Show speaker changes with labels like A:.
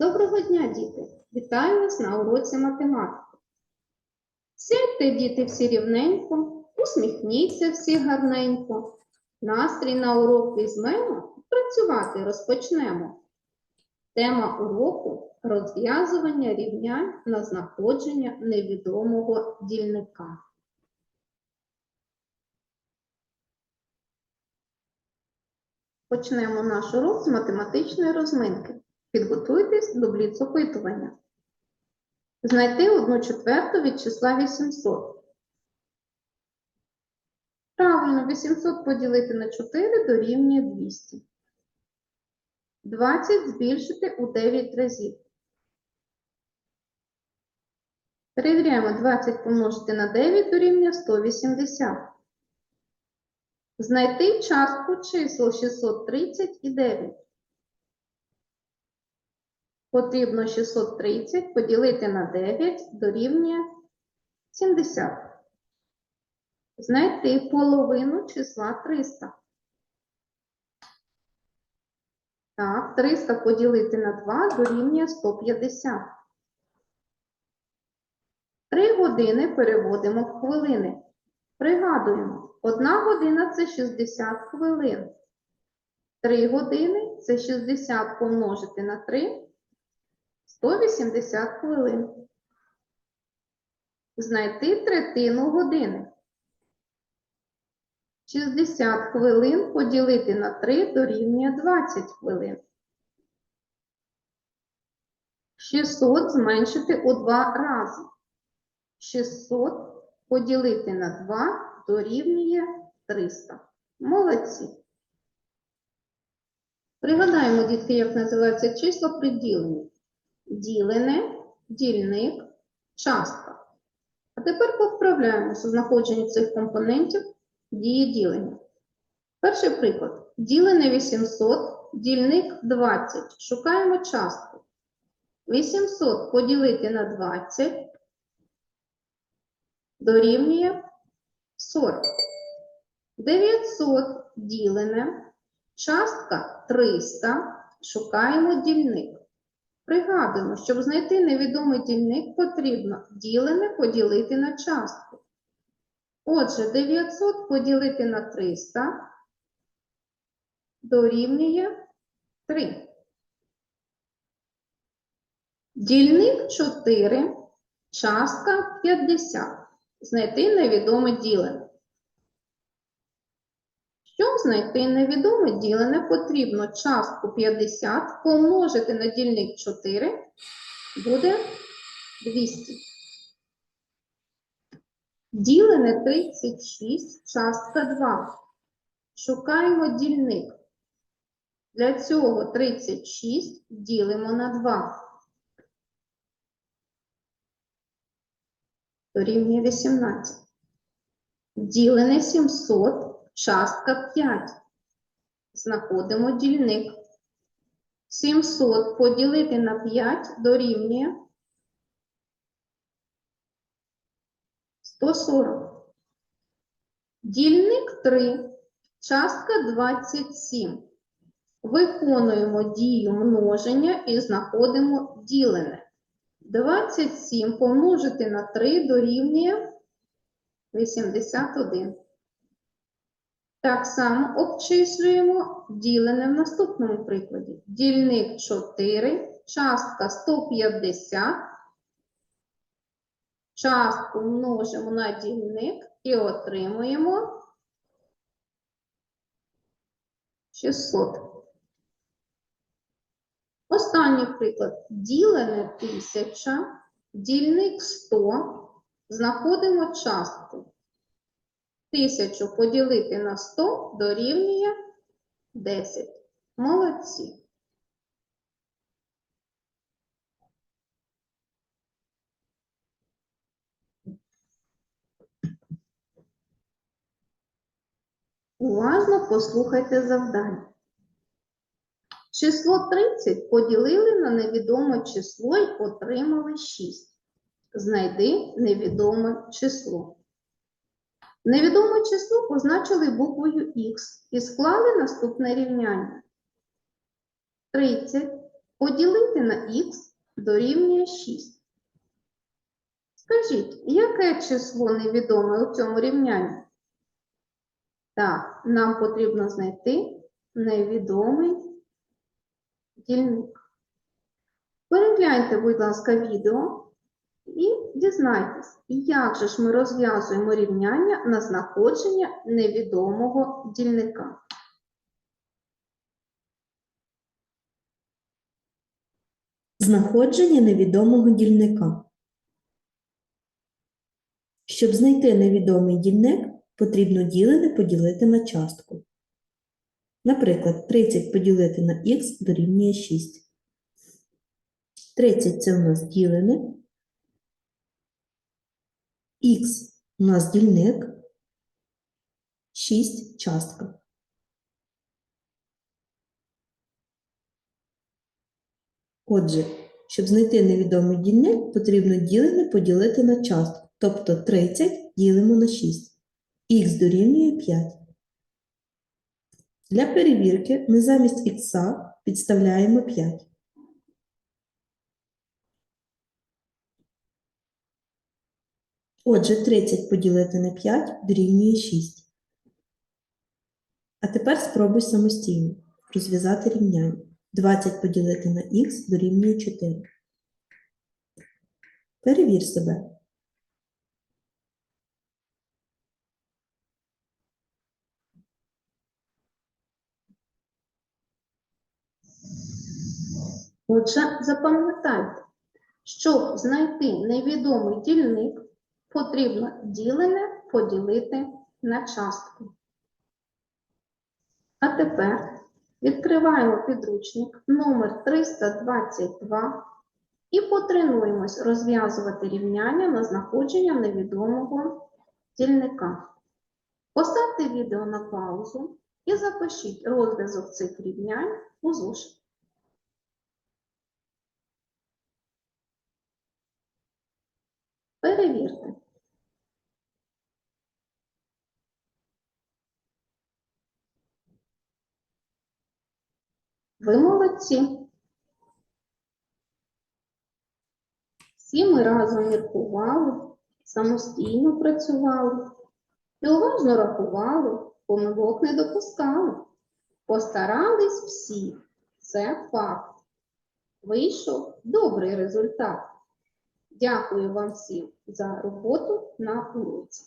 A: Доброго дня, діти! Вітаю вас на уроці математики. Сядьте, діти, всі рівненько, усміхніться всі гарненько. Настрій на урок візьмемо, працювати розпочнемо. Тема уроку розв'язування рівнянь на знаходження невідомого дільника. Почнемо наш урок з математичної розминки. Підготуйтесь до бліц-опитування. Знайти одну четверту від числа 800. Правильно, 800 поділити на 4 дорівнює 200. 20 збільшити у 9 разів. Перевіряємо 20 помножити на 9 дорівнює 180. Знайти частку чисел 630 і 9. Потрібно 630 поділити на 9 дорівнює 70. Знайти половину числа 300. Так, 300 поділити на 2 дорівнює 150. 3 години переводимо в хвилини. Пригадуємо, 1 година це 60 хвилин. 3 години це 60 помножити на 3 180 хвилин. Знайти третину години. 60 хвилин поділити на 3 дорівнює 20 хвилин. 600 зменшити у 2 рази. 600 поділити на 2 дорівнює 300. Молодці. Пригадаємо, дітки, як називаються числа при діленні ділене, дільник, частка. А тепер повправляємося знаходження цих компонентів дії ділення. Перший приклад. Ділене 800, дільник 20. Шукаємо частку. 800 поділити на 20 дорівнює 40. 900 ділене, частка 300. Шукаємо дільник. Пригадуємо, щоб знайти невідомий дільник, потрібно ділене поділити на частку. Отже, 900 поділити на 300 дорівнює 3. Дільник 4, частка 50. Знайти невідоме ділене. Знайти невідоме ділене, потрібно частку 50 помножити на дільник 4, буде 200. Ділене 36, частка 2. Шукаємо дільник. Для цього 36 ділимо на 2. Дорівнює 18. Ділене 700, частка 5. Знаходимо дільник. 700 поділити на 5 дорівнює 140. Дільник 3, частка 27. Виконуємо дію множення і знаходимо ділене. 27 помножити на 3 дорівнює 81. Так само обчислюємо ділене в наступному прикладі. Дільник 4, частка 150. Частку множимо на дільник і отримуємо 600. Останній приклад. Ділене 1000, дільник 100. Знаходимо частку. 1000 поділити на 100 дорівнює 10. Молодці. Уважно послухайте завдання. Число 30 поділили на невідоме число і отримали 6. Знайди невідоме число. Невідоме число позначили буквою Х і склали наступне рівняння. 30 поділити на х дорівнює 6. Скажіть, яке число невідоме у цьому рівнянні? Так, нам потрібно знайти невідомий дільник. Перегляньте, будь ласка, відео і дізнайтесь, як же ж ми розв'язуємо рівняння на знаходження невідомого дільника.
B: Знаходження невідомого дільника. Щоб знайти невідомий дільник, потрібно ділене поділити на частку. Наприклад, 30 поділити на х дорівнює 6. 30 це у нас ділене. Х у нас дільник. 6 частка. Отже, щоб знайти невідомий дільник, потрібно ділене поділити на частку. Тобто 30 ділимо на 6. Х дорівнює 5. Для перевірки ми замість х підставляємо 5. Отже, 30 поділити на 5 дорівнює 6. А тепер спробуй самостійно розв'язати рівняння. 20 поділити на х дорівнює 4. Перевір себе.
A: Отже, запам'ятайте, щоб знайти невідомий дільник, потрібно ділене поділити на частку. А тепер відкриваємо підручник номер 322 і потренуємось розв'язувати рівняння на знаходження невідомого дільника. Поставте відео на паузу і запишіть розв'язок цих рівнянь у зошит. Перевірте. Ви молодці. Всі ми разом міркували, самостійно працювали і уважно рахували, помилок не допускали. Постарались всі, це факт. Вийшов добрий результат. Дякую вам всім за роботу на уроці.